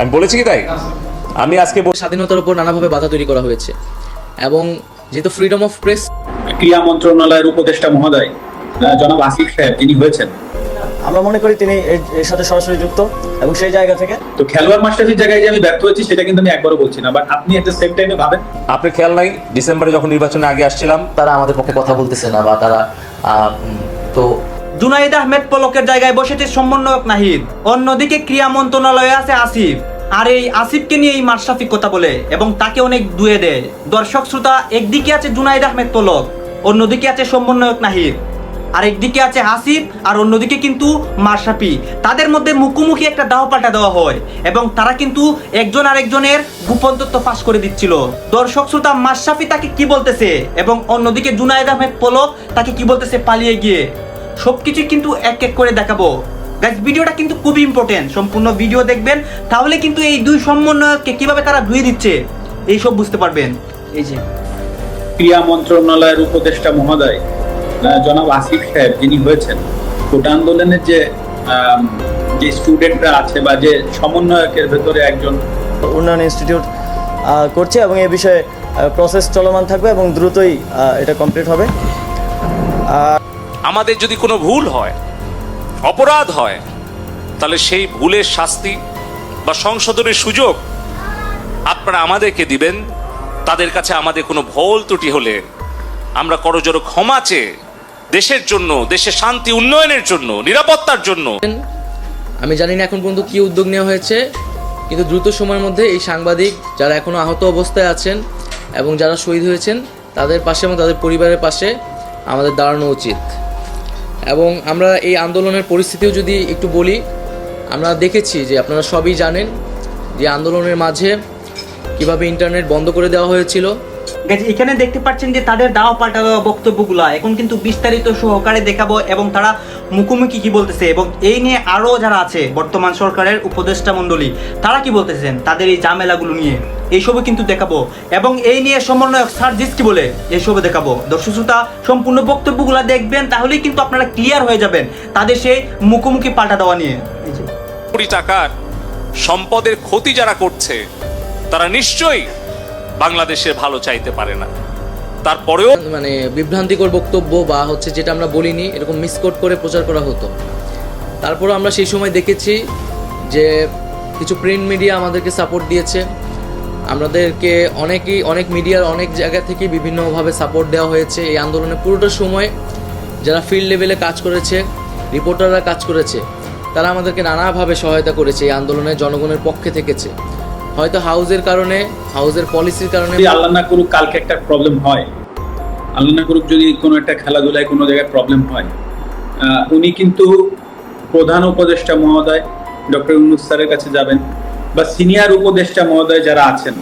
আমি বলেছি কি তাই? আমি আজকে স্বাধীনতার উপর নানাভাবে বাধা তৈরি করা হয়েছে। এবং যেহেতু ফ্রিডম অফ প্রেস ক্রীড়া মন্ত্রণালয়ের উপদেষ্টা মহোদয় জনাব আসিফ সাহেব তিনি হয়েছেন। আমরা মনে করি তিনি এর সাথে সরাসরি যুক্ত এবং সেই জায়গা থেকে তো খেলোয়াড় মাস্টারের জায়গায় যে আমি ব্যর্থ হয়েছি সেটা কিন্তু আমি একবারও বলছি না। বাট আপনি এট দ্য সেম টাইমে ভাবেন আপনার খেয়াল নাই? ডিসেম্বরে যখন নির্বাচনে আগে আসছিলাম তারা আমাদের পক্ষে কথা বলতেছে না বা তারা আহ, তো জুনাইদ আহমেদ পলকের জায়গায় বসেছে সমন্বয়ক নাহিদ। অন্যদিকে ক্রীড়া মন্ত্রণালয়ে আছে আসিফ। আর এই আসিফকে নিয়ে এই মাশরাফি কথা বলে এবং তাকে অনেক দুয়ে দেয়। দর্শক শ্রোতা, একদিকে আছে জুনাইদ আহমেদ পলক, অন্যদিকে আছে সমন্বয়ক নাহিদ। আর একদিকে আছে আসিফ, আর অন্যদিকে কিন্তু মাশরাফি। তাদের মধ্যে মুখোমুখি একটা দাহ পাল্টা দেওয়া হয় এবং তারা কিন্তু একজন আরেকজনের গোপন তথ্য ফাঁস করে দিচ্ছিল। দর্শক শ্রোতা, মাশরাফি তাকে কি বলতেছে এবং অন্যদিকে জুনাইদ আহমেদ পলক তাকে কি বলতেছে পালিয়ে গিয়ে। সবকিছু কিন্তু এক এক করে দেখাবো। গাইজ ভিডিওটা কিন্তু খুবই ইম্পর্টেন্ট সম্পূর্ণ ভিডিও দেখবেন তাহলে কিন্তু এই দুই সমন্বয়ককে কীভাবে তারা ধুয়ে দিচ্ছে এই সব বুঝতে পারবেন। এই যে। ক্রীড়া মন্ত্রণালয়ের উপদেষ্টা মহোদয় জনাব আসিফ সাহেব যিনি হয়েছেন কোটা আন্দোলনের যে যে স্টুডেন্টরা আছে বা যে সমন্বয়কের ভেতরে একজন উন্নয়ন ইনস্টিটিউট করছে এবং এই বিষয়ে প্রসেস চলমান থাকবে এবং দ্রুতই এটা কমপ্লিট হবে। আমাদের যদি কোনো ভুল হয়, অপরাধ হয়, তাহলে সেই ভুলের শাস্তি বা সংশোধনের সুযোগ আপনারা আমাদেরকে দিবেন। তাদের কাছে আমাদের কোনো ভুল ত্রুটি হলে আমরা করজোড়ো ক্ষমা চেয়ে দেশের জন্য, দেশের শান্তি উন্নয়নের জন্য, নিরাপত্তার জন্য। আমি জানি না এখন পর্যন্ত কি উদ্যোগ নেওয়া হয়েছে, কিন্তু দ্রুত সময়ের মধ্যে এই সাংবাদিক যারা এখনও আহত অবস্থায় আছেন এবং যারা শহীদ হয়েছেন, তাদের পাশে এবং তাদের পরিবারের পাশে আমাদের দাঁড়ানো উচিত। এবং আমরা এই আন্দোলনের পরিস্থিতিও যদি একটু বলি, আমরা দেখেছি যে আপনারা সবই জানেন যে আন্দোলনের মাঝে কীভাবে ইন্টারনেট বন্ধ করে দেওয়া হয়েছিল। এখানে দেখতে পাচ্ছেন যে তাদের দাওয়া পাল্টা বক্তব্যগুলা। এখন কিন্তু বিস্তারিত সহকারে দেখাবো এবং তারা মুখোমুখি কি বলতেছে এবং এই নিয়ে আরও যারা আছে, বর্তমান সরকারের উপদেষ্টা মণ্ডলী, তারা কি বলতেছেন তাদের এই ঝামেলাগুলো নিয়ে? এইসবও কিন্তু দেখাবো এবং এই নিয়ে সমন্বয়ক সার্জিস কি বলে? এইসবও দেখাবো। দর্শক শ্রোতা, সম্পূর্ণ বক্তব্যগুলা দেখবেন, তাহলেই কিন্তু আপনারা ক্লিয়ার হয়ে যাবেন তাদের সেই মুখোমুখি পাল্টা দেওয়া নিয়ে। কোটি টাকার সম্পদের ক্ষতি যারা করছে, তারা নিশ্চয়ই বাংলাদেশের ভালো চাইতে পারে না। তারপরেও মানে বিভ্রান্তিকর বক্তব্য বা হচ্ছে যেটা আমরা বলিনি, এরকম মিসকোট করে প্রচার করা হতো। তারপরও আমরা সেই সময় দেখেছি যে কিছু প্রিন্ট মিডিয়া আমাদেরকে সাপোর্ট দিয়েছে। আমাদেরকে অনেকেই, অনেক মিডিয়ার অনেক জায়গা থেকে বিভিন্নভাবে সাপোর্ট দেওয়া হয়েছে। এই আন্দোলনের পুরোটা সময় যারা ফিল্ড লেভেলে কাজ করেছে রিপোর্টাররা কাজ করেছে, তারা আমাদেরকে নানাভাবে সহায়তা করেছে এই আন্দোলনে, জনগণের পক্ষে থেকেছে। হয়তো হাউজের কারণে হাউজের পলিসির কারণে আল্লাহ না করুক, কালকে একটা প্রবলেম হয়। আল্লাহ না করুক যদি কোনো একটা খেলাধুলায় কোনো জায়গায় প্রবলেম হয়। উনি কিন্তু প্রধান উপদেষ্টা মহোদয়, ডক্টর ইউনুস স্যারের কাছে যাবেন বা সিনিয়র উপদেষ্টা মহোদয় যারা আছেন,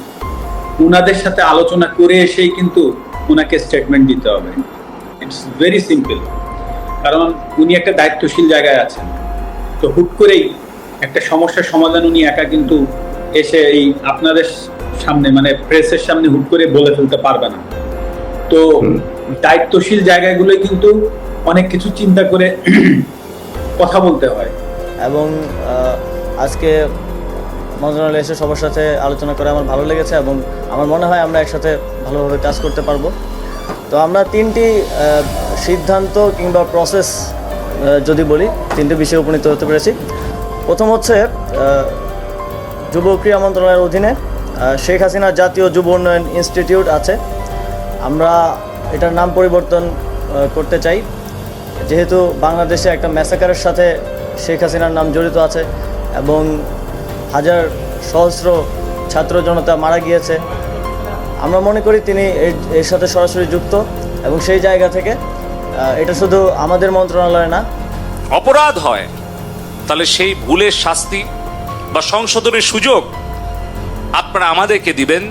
উনাদের সাথে আলোচনা করে এসেই কিন্তু ওনাকে স্টেটমেন্ট দিতে হবে। ইটস ভেরি সিম্পল কারণ উনি একটা দায়িত্বশীল জায়গায় আছেন। তো হুট করেই একটা সমস্যার সমাধান উনি একা কিন্তু এসে এই আপনাদের সামনে মানে প্রেসের সামনে হুট করে বলে ফেলতে পারবে না। তো দায়িত্বশীল জায়গাগুলোয় কিন্তু অনেক কিছু চিন্তা করে কথা বলতে হয়। এবং আজকে মন্ত্রণালয়ে এসে সবার সাথে আলোচনা করে আমার ভালো লেগেছে এবং আমার মনে হয় আমরা একসাথে ভালোভাবে কাজ করতে পারব। তো আমরা তিনটি সিদ্ধান্ত কিংবা প্রসেস যদি বলি তিনটি বিষয়ে উপনীত হতে পেরেছি। প্রথম হচ্ছে যুব ক্রীড়া মন্ত্রণালয়ের অধীনে শেখ হাসিনা জাতীয় যুব উন্নয়ন ইনস্টিটিউট আছে। আমরা এটার নাম পরিবর্তন করতে চাই। যেহেতু বাংলাদেশে একটা ম্যাসাকারের সাথে শেখ হাসিনার নাম জড়িত আছে এবং হাজার সহস্র ছাত্র জনতা মারা গিয়েছে, আমরা মনে করি তিনি এর- এর সাথে সরাসরি যুক্ত এবং সেই জায়গা থেকে এটা শুধু আমাদের মন্ত্রণালয় না, অপরাধ হয়, তাহলে সেই ভুলের শাস্তি বা সংশোধনের সুযোগ আপনারা আমাদেরকে দিবেন,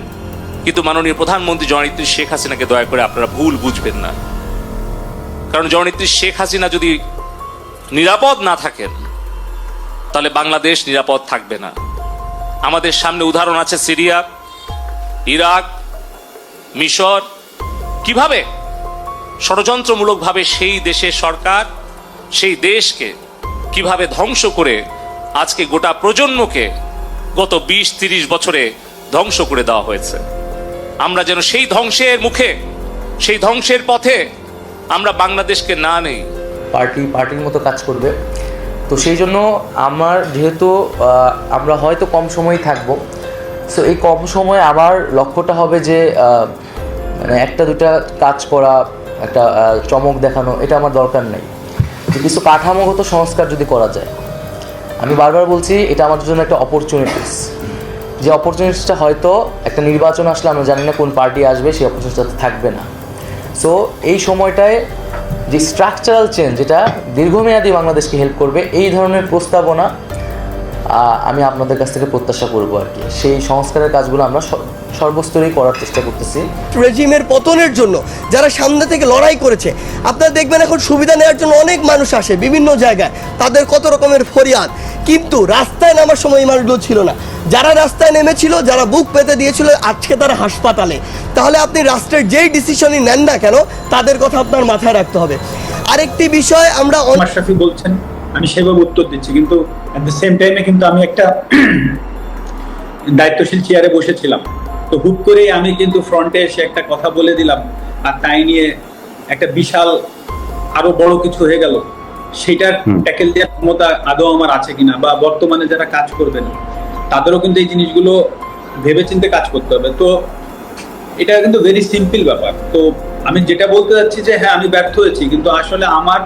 কিন্তু মাননীয় প্রধানমন্ত্রী জননেত্রী শেখ হাসিনাকে দয়া করে আপনারা ভুল বুঝবেন না। কারণ জননেত্রী শেখ হাসিনা যদি নিরাপদ না থাকেন, তাহলে বাংলাদেশ নিরাপদ থাকবে না। আমাদের সামনে উদাহরণ আছে সিরিয়া, ইরাক, মিশর। কীভাবে? ষড়যন্ত্রমূলকভাবে সেই দেশের সরকার, সেই দেশকে কীভাবে ধ্বংস করে আজকে গোটা প্রজন্মকে গত বিশ, তিরিশ বছরে ধ্বংস করে দেওয়া হয়েছে। আমরা যেন সেই ধ্বংসের মুখে, সেই ধ্বংসের পথে আমরা বাংলাদেশকে না নেই। পার্টি, পার্টির মতো কাজ করবে। তো সেই জন্য আমার যেহেতু আমরা হয়তো কম সময়ই থাকব সো এই কম সময়ে আমার লক্ষ্যটা হবে যে মানে একটা, দুটা কাজ করা, একটা চমক দেখানো, এটা আমার দরকার নেই। কিছু কাঠামোগত সংস্কার যদি করা যায় আমি বারবার বলছি, এটা আমাদের জন্য একটা অপরচুনিটিস যে অপরচুনিটিসটা হয়তো একটা নির্বাচন আসলে আমরা জানি না কোন পার্টি আসবে, সেই অপরচুনিটিটা থাকবে না। সো এই সময়টায় যে স্ট্রাকচারাল চেঞ্জ যেটা দীর্ঘমেয়াদী বাংলাদেশকে হেল্প করবে, এই ধরনের প্রস্তাবনা আমি আপনাদের কাছ থেকে প্রত্যাশা করব আর কি। সেই সংস্কারের কাজগুলো আমরা সর- সর্বস্তরেই করার চেষ্টা করতেছি। রেজিমের পতনের জন্য যারা সামনে থেকে লড়াই করেছে, আপনারা দেখবেন এখন সুবিধা নেওয়ার জন্য অনেক মানুষ আসে বিভিন্ন জায়গায়। তাদের কত রকমের ফরিয়াদ কিন্তু রাস্তায় নামার সময় এই মানুষগুলো ছিল না। যারা রাস্তায় নেমেছিল, যারা বুক পেতে দিয়েছিল আজকে তারা হাসপাতালে। তাহলে আপনি রাষ্ট্রের যেই ডিসিশনই নেন না কেন, তাদের কথা আপনার মাথায় রাখতে হবে। আরেকটি বিষয়, আমরা বলছেন, আমি সেভাবে উত্তর দিচ্ছি, কিন্তু অ্যাট দ্য সেম টাইমে কিন্তু আমি একটা দায়িত্বশীল চেয়ারে বসেছিলাম। তো হুট করেই আমি কিন্তু ফ্রন্টে এসে একটা কথা বলে দিলাম, আর তাই নিয়ে একটা বিশাল আরও বড় কিছু হয়ে গেল। সেটার ট্যাকেল দেওয়ার ক্ষমতা আদৌ আমার আছে কিনা বা বর্তমানে যারা কাজ করবেন তাদেরও কিন্তু এই জিনিসগুলো ভেবেচিন্তে কাজ করতে হবে। তো এটা কিন্তু ভেরি সিম্পল ব্যাপার। তো আমি যেটা বলতে যাচ্ছি যে হ্যাঁ আমি ব্যর্থ হয়েছি কিন্তু আসলে আমার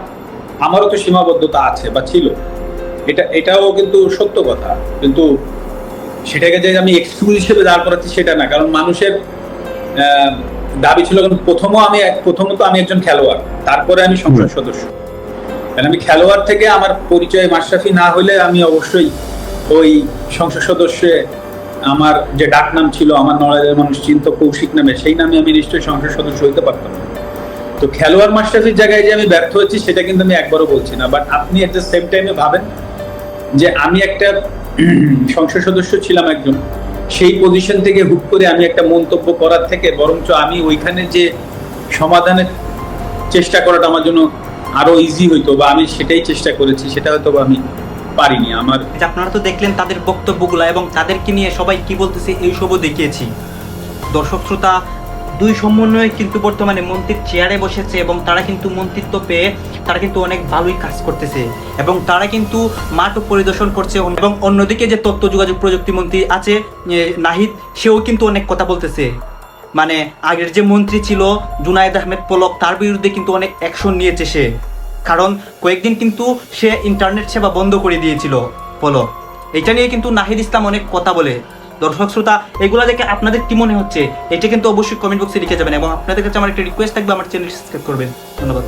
আমারও তো সীমাবদ্ধতা আছে বা ছিল। এটা এটাও কিন্তু সত্য কথা। কিন্তু সেটাকে যে আমি এক্সকিউজ হিসেবে দাঁড় করাচ্ছি সেটা না। কারণ মানুষের আহ, দাবি ছিল কারণ প্রথমও আমি প্রথমত আমি একজন খেলোয়াড়। তারপরে আমি সংসদ সদস্য। কারণ আমি খেলোয়াড় থেকে আমার পরিচয় মাশরাফি না হলে আমি অবশ্যই ওই সংসদ সদস্যে আমার যে ডাক নাম ছিল, আমার নড়াইলের মানুষ চিন্ত কৌশিক নামে, সেই নামে আমি নিশ্চয়ই সংসদ সদস্য হইতে পারতাম। তো খেলোয়াড় মাশরাফির জায়গায় যে আমি ব্যর্থ হচ্ছি, সেটা কিন্তু আমি একবারও বলছি না। বাট আপনি এট দ্য সেম টাইমে ভাবেন যে আমি একটা সংসদ সদস্য ছিলাম একজন। সেই পজিশন থেকে হুট করে আমি একটা মন্তব্য করার থেকে বরঞ্চ আমি ওইখানে যে সমাধানের চেষ্টা করাটা আমার জন্য আরও ইজি হইতো বা আমি সেটাই চেষ্টা করেছি, সেটা হয়তো আমি পারিনি, আমার আপনারা তো দেখলেন তাদের বক্তব্যগুলো এবং তাদেরকে নিয়ে সবাই কি বলতেছে এইসবও দেখিয়েছি। দর্শক শ্রোতা, দুই সমন্বয়ে কিন্তু বর্তমানে মন্ত্রীর চেয়ারে বসেছে এবং তারা কিন্তু মন্ত্রিত্ব পেয়ে তারা কিন্তু অনেক ভালোই কাজ করতেছে এবং তারা কিন্তু মাঠও পরিদর্শন করছে এবং অন্যদিকে যে তথ্য যোগাযোগ প্রযুক্তি মন্ত্রী আছে নাহিদ, সেও কিন্তু অনেক কথা বলতেছে। মানে আগের যে মন্ত্রী ছিল জুনায়েদ আহমেদ পলক, তার বিরুদ্ধে কিন্তু অনেক অ্যাকশন নিয়েছে সে। কারণ কয়েকদিন কিন্তু সে ইন্টারনেট সেবা বন্ধ করে দিয়েছিল পলক। এটা নিয়ে কিন্তু নাহিদ ইসলাম অনেক কথা বলে। দর্শক শ্রোতা, এগুলো দেখে আপনাদের কি মনে হচ্ছে? এটা কিন্তু অবশ্যই কমেন্ট বক্সে লিখে যাবেন এবং আপনাদের কাছে আমার একটা রিকোয়েস্ট থাকবে, আমার চ্যানেল সাবস্ক্রাইব করবেন। ধন্যবাদ।